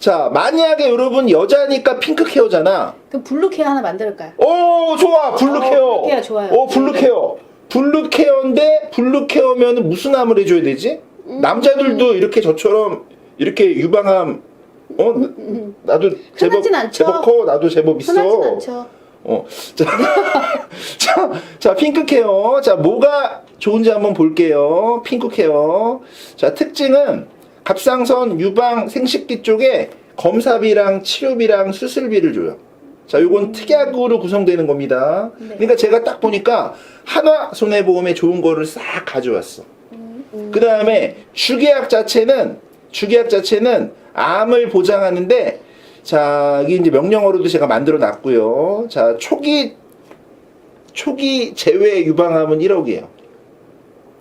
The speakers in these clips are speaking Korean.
자, 만약에 여러분 여자니까 핑크 케어잖아. 그럼 블루 케어 하나 만들까요? 오, 좋아. 블루 어, 케어. 블루 케어 좋아요. 오, 블루 네. 케어. 블루 케어인데 블루 케어면 무슨 암을 해줘야 되지? 음. 남자들도 이렇게 저처럼 이렇게 유방암 어 나도 제법 흔하진 않죠. 제법 커 나도 제법 있어. 흔하진 않죠. 어, 자, 자, 자, 핑크 케어. 자, 뭐가 좋은지 한번 볼게요. 핑크 케어. 자, 특징은 갑상선 유방 생식기 쪽에 검사비랑 치료비랑 수술비를 줘요. 자, 요건 특약으로 구성되는 겁니다. 네. 그러니까 제가 딱 보니까 한화 손해보험에 좋은 거를 싹 가져왔어. 음, 그 다음에 주계약 자체는 주계약 자체는 암을 보장하는데 자 이게 이제 명령어로도 제가 만들어 놨고요. 자 초기 초기 제외 유방암은 1억이에요.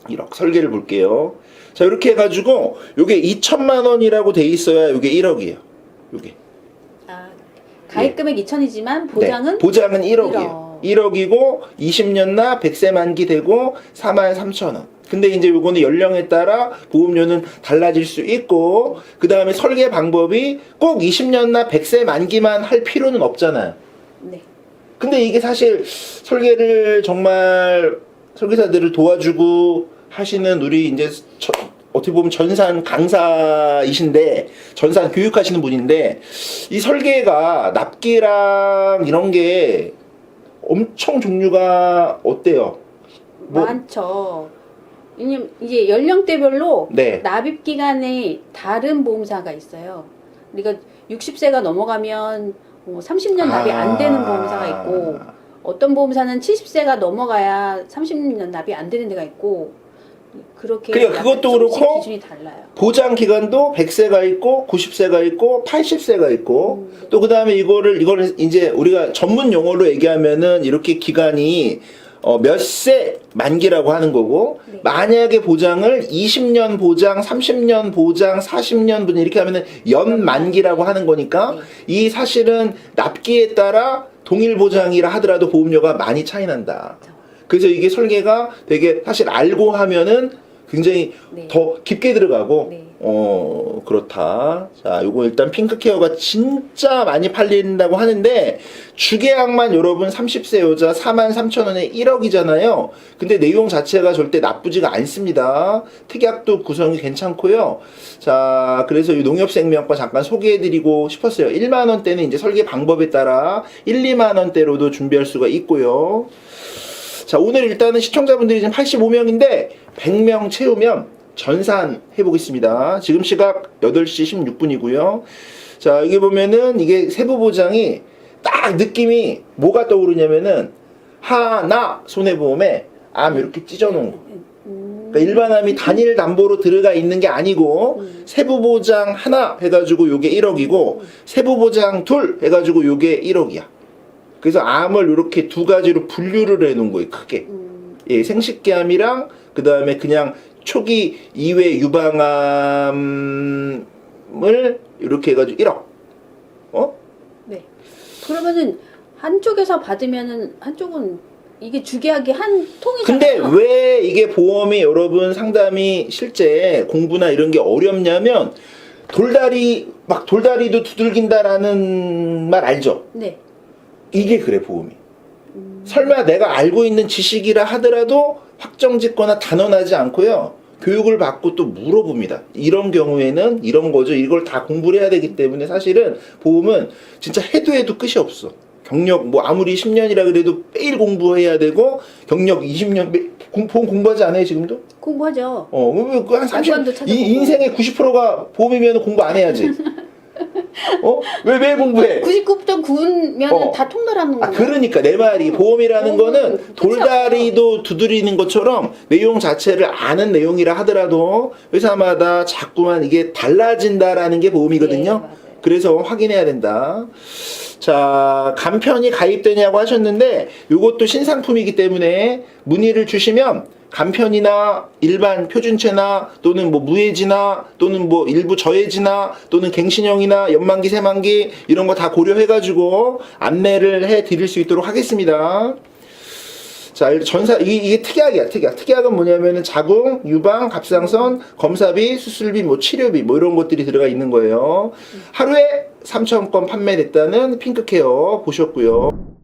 1억 설계를 볼게요. 자 이렇게 해가지고 요게 2천만 원이라고 돼 있어야 요게 1억이에요. 요게 아, 가입 금액 2천이지만 보장은 네, 보장은 1억이에요. 1억. 1억 이고 20년 나 100세 만기 되고 4만 3천 원. 근데 이제 요거는 연령에 따라 보험료는 달라질 수 있고 그 다음에 설계 방법이 꼭 20년 나 100세 만기만 할 필요는 없잖아요. 네. 근데 이게 사실 설계를 정말 설계사들을 도와주고 하시는 우리 이제 저- 어떻게 보면 전산 강사이신데 전산 교육하시는 분인데 이 설계가 납기랑 이런 게 엄청 종류가 어때요? 뭐- 많죠. 왜냐면 이제 연령대별로 네. 납입 기간에 다른 보험사가 있어요. 그러니까 60세가 넘어가면 뭐 30년 납이 안 되는 보험사가 있고 어떤 보험사는 70세가 넘어가야 30년 납이 안 되는 데가 있고 그렇게 그러니까 그것도 그렇고 기준이 달라요. 보장 기간도 100세가 있고 90세가 있고 80세가 있고 음, 네. 또 그다음에 이거를 이거를 이제 우리가 전문 용어로 얘기하면은 이렇게 기간이 어, 몇 세 만기라고 하는 거고 네. 만약에 보장을 20년 보장, 30년 보장, 40년 분 이렇게 하면은 연 만기라고 하는 거니까 네. 이 사실은 납기에 따라 동일 보장이라 하더라도 보험료가 많이 차이 난다. 그래서 이게 설계가 되게 사실 알고 하면은 굉장히 네. 더 깊게 들어가고 네. 어 그렇다. 자, 요거 일단 핑크 케어가 진짜 많이 팔린다고 하는데 주계약만 여러분 30세 여자 4만 3천 원에 1억이잖아요. 근데 내용 자체가 절대 나쁘지가 않습니다. 특약도 구성이 괜찮고요. 자, 그래서 이 농협생명과 잠깐 소개해드리고 싶었어요. 1만 원대는 이제 설계 방법에 따라 1, 2만 원대로도 준비할 수가 있고요. 자, 오늘 일단은 시청자분들이 지금 85명인데 100명 채우면 전산 해보겠습니다. 지금 시각 8시 16분이고요. 자, 여기 보면은 이게 세부 보장이 딱 느낌이 뭐가 떠오르냐면은 하나 손해보험에 암 이렇게 찢어놓은 거. 음, 그러니까 일반암이 단일 담보로 들어가 있는 게 아니고 음. 세부 보장 하나 해가지고 요게 1억이고 세부 보장 둘 해가지고 요게 1억이야. 그래서 암을 이렇게 두 가지로 분류를 해놓은 거예요, 크게. 음, 예, 생식기암이랑 그 다음에 그냥 초기 이외 유방암을 이렇게 해가지고 1억. 어? 네. 그러면은 한쪽에서 받으면은 한쪽은 이게 주계약이 한 근데 통이잖아요. 왜 이게 보험이 여러분 상담이 실제 공부나 이런 게 어렵냐면 돌다리 막 돌다리도 두들긴다라는 말 알죠? 네. 이게 그래 보험이. 음, 설마 내가 알고 있는 지식이라 하더라도 확정짓거나 단언하지 않고요. 교육을 받고 또 물어봅니다. 이런 경우에는 이런 거죠. 이걸 다 공부를 해야 되기 때문에 사실은 보험은 진짜 해도 해도 끝이 없어. 경력 뭐 아무리 10년이라 그래도 매일 공부해야 되고 경력 20년 매- 공, 보험 공부하지 않아요 지금도? 공부하죠. 어, 그한 30, 약관도 찾아보고. 이 인생의 90%가 보험이면 공부 안 해야지. 어? 왜 매일 공부해? 99.9면 어. 다 통달하는 아, 거예요. 그러니까 내 말이 어. 보험이라는 어, 거는 끝이 돌다리도 두드리는 것처럼 내용 자체를 아는 내용이라 하더라도 회사마다 자꾸만 이게 달라진다라는 게 보험이거든요. 네, 맞아요. 그래서 확인해야 된다. 자, 간편이 가입되냐고 하셨는데 이것도 신상품이기 때문에 문의를 주시면 간편이나 일반 표준체나 또는 뭐 무해지나 또는 뭐 일부 저해지나 또는 갱신형이나 연만기 세만기 이런 거 다 고려해 가지고 안내를 해 드릴 수 있도록 하겠습니다. 자, 전사, 이게, 이게 특약이야, 특약. 특약은 뭐냐면은 자궁, 유방, 갑상선, 검사비, 수술비, 뭐 치료비, 뭐 이런 것들이 들어가 있는 거예요. 하루에 3,000건 판매됐다는 핑크케어 보셨고요.